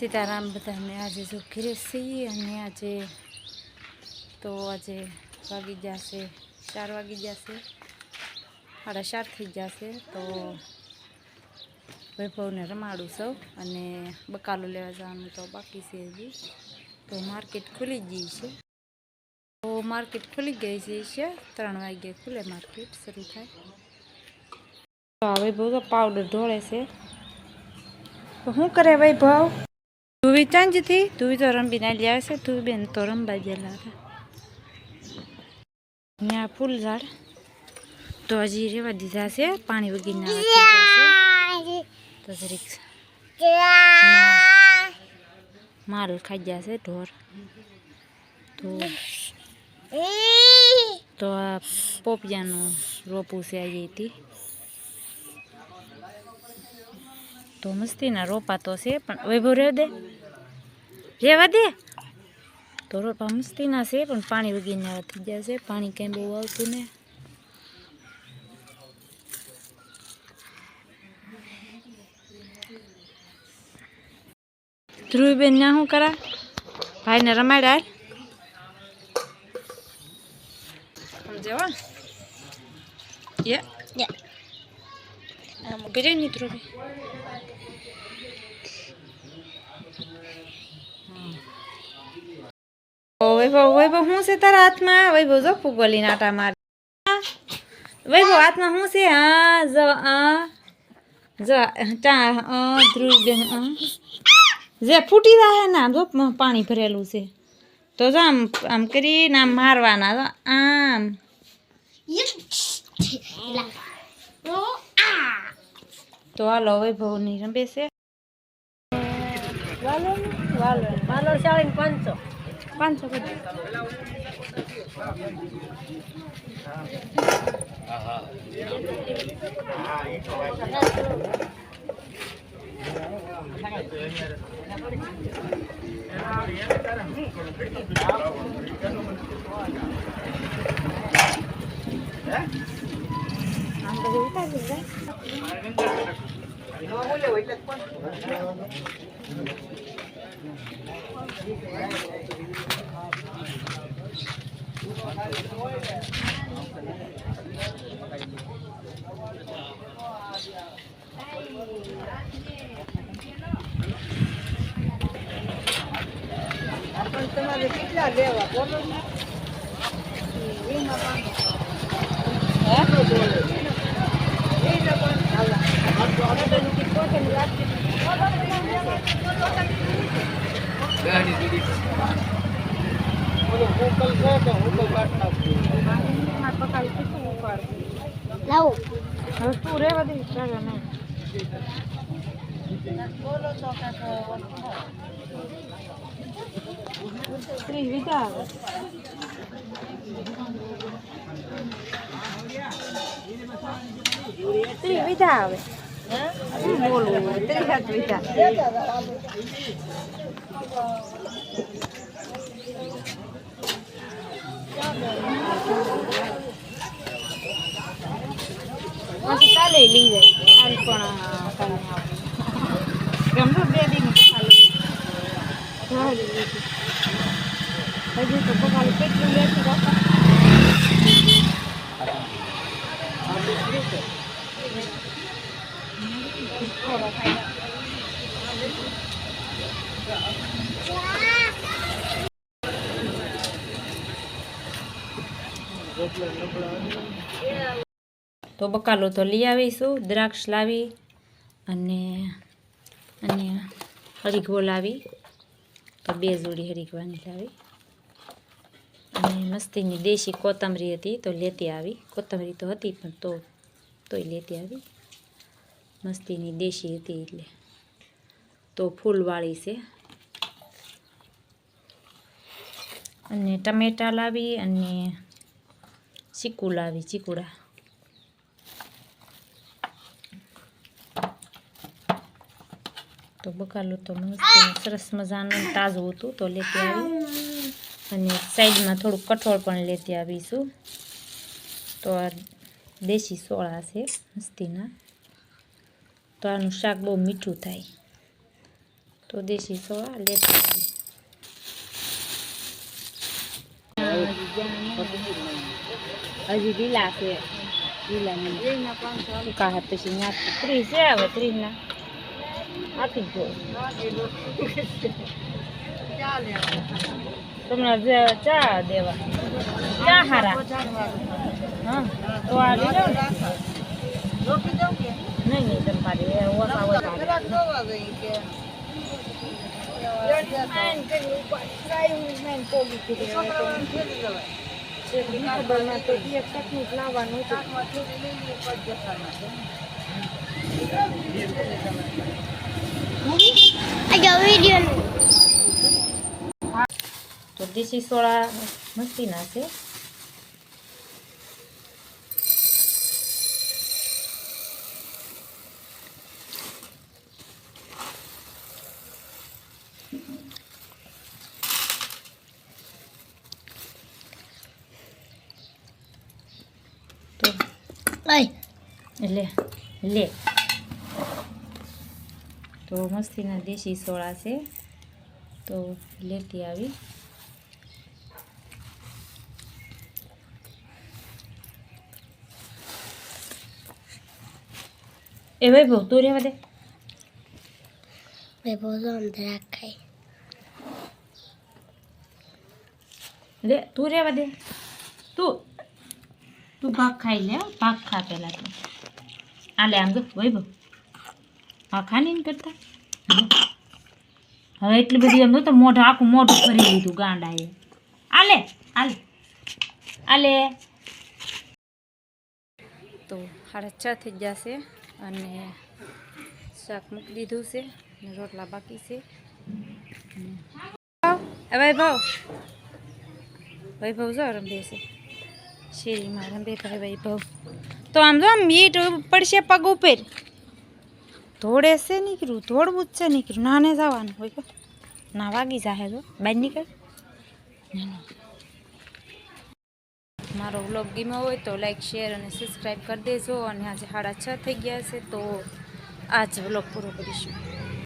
સીતારામ બધાને આજે જો ઘીરે છીએ અને આજે તો આજે વાગી જશે, ચાર વાગી જશે, સાડા ચાર થઈ જશે તો વૈભવને રમાડું સૌ અને બકાલો લેવા જવાનું તો બાકી છે હજી. તો માર્કેટ ખુલી ગઈ છે. તો માર્કેટ ખુલી ગઈ છે ત્રણ વાગે ખુલે માર્કેટ, શરૂ થાય. વૈભવ તો પાવડર ઢોળે છે. તો શું કરે વૈભવ? ધુવી ચાંજથી ધુવી તો આવી આવે છે ધુવી બેન તો રંબા ગયેલા હતા ત્યાં ફૂલ ઝાડ તો હજી રેવા દીધા છે પાણી વગીના તો માલ ખાઈ ગયા છે ઢોર તો તો આ પોપિયાનું રોપું છે આજે હતી તો મસ્તીના રોપા તો છે પણ વૈભવ રહેવા દે. રહેવા દે. તો રોપા મસ્તીના છે પણ પાણી વગીને થઈ ગયા છે. પાણી કંઈ બહુ આવતું ને. ધ્રુવીબેન ના શું કરા? ભાઈને રમાડ્યા સમજવા યા. આમ કરે નહીં ધ્રુવી. વૈભવ વૈભવ શું છે તારા હાથમાં? વૈભવ, જો ફૂગોલી નાટા માર. વૈભવ, હાથમાં શું છે? હા, જો આ જો ચા અ અ. જે ફૂટી રહે ને જો પાણી ભરેલું છે. તો જો આમ આમ કરીને આમ મારવાના, જો, આમ. તો હાલો વૈભવની રંબે છે. વાલો વાલો વાલો, શાળીને પાંચસો. પાંચસો આમ બધું ઉતારી દેવાય. પણ તમારે કેટલા લેવા? બોલો ને. લાવો હવે તું રહેવા દે ચાલો ને ત્રીસ વીઘા આવે ત્રીસ વીઘા આવે શું બોલવું ત્રીસ જ પછી કાલે લઈ જાય કાલ પણ ગમતું બે દિન. હજી તો પગાર કેટલું લેતું બાપા તો બકાલો તો લઈ આવીશું, દ્રાક્ષ લાવી અને અને હરીગવો લાવી. તો બે જોડી હરીગવાની લાવી. અને મસ્તીની દેશી કોથમરી હતી તો લેતી આવી. કોથમરી તો હતી પણ તો તોય લેતી આવી. મસ્તીની દેશી હતી એટલે. તો ફૂલવાળી છે. અને ટમેટા લાવી અને ચીકુ લાવી, ચીકુડા. તો બકાલું તો મસ્ત સરસ મજાનું તાજું હતું તો લેતી આવી. અને સાઈડમાં થોડું કઠોળ પણ લેતી આવીશું. તો આ દેશી સોળા છે મસ્તીના. તો આનું શાક બહુ મીઠું થાય. તો દેશી સોવા લેતી હજી લીલા છે. લીલા હાથ પછી ત્રીસ છે હવે, ત્રીસના. આપી દો. તમને ચા દેવા. ચા હારા. હા, તો આ નહીં એ ઓછા હોય તારે. જરાક જોવા ગઈ કે છોકરાઓને ફેરી લેવાય. શાકમાં ફેરી લઈ લે, પછી જતાના છે. તો દેશી સોળા મસ્તીના છે લે લે. તો મસ્તીના દેશી સોળા છે. તો લેતી આવી. એ ભાઈ બહુ તું રહેવા દે. લે તું રહેવા દે. તું તું ભાગ ખાઈ લે ભાગ ખા પહેલાં તું આ લે આમ જો વૈભવ આ ખાની ને કરતા હવે એટલી બધી એમ તો મોઢું આખું મોઢું કરી લીધું ગાંડાએ આલે આલે આલે તો સાડા છ થઈ જશે અને શાક મૂકી દીધું છે અને રોટલા બાકી છે વૈભવ વૈભવ જો રમે છે મારા બે ભાઈ વૈભવ. તો આમ જો, આમ મીટ પડશે પગ ઉપર. ધોળે છે નીકળ્યું, ધોળવું જ છે નીકળ્યું. નાને જવાનું હોય તો ના, વાગી જાહે જો. બહાર નીકળ. મારો વ્લોગ ગીમો હોય તો લાઈક શેર અને સબસ્ક્રાઈબ કરી દેજો. અને આજે સાડા છ થઈ ગયા છે, તો આજ વ્લોગ પૂરો કરીશું.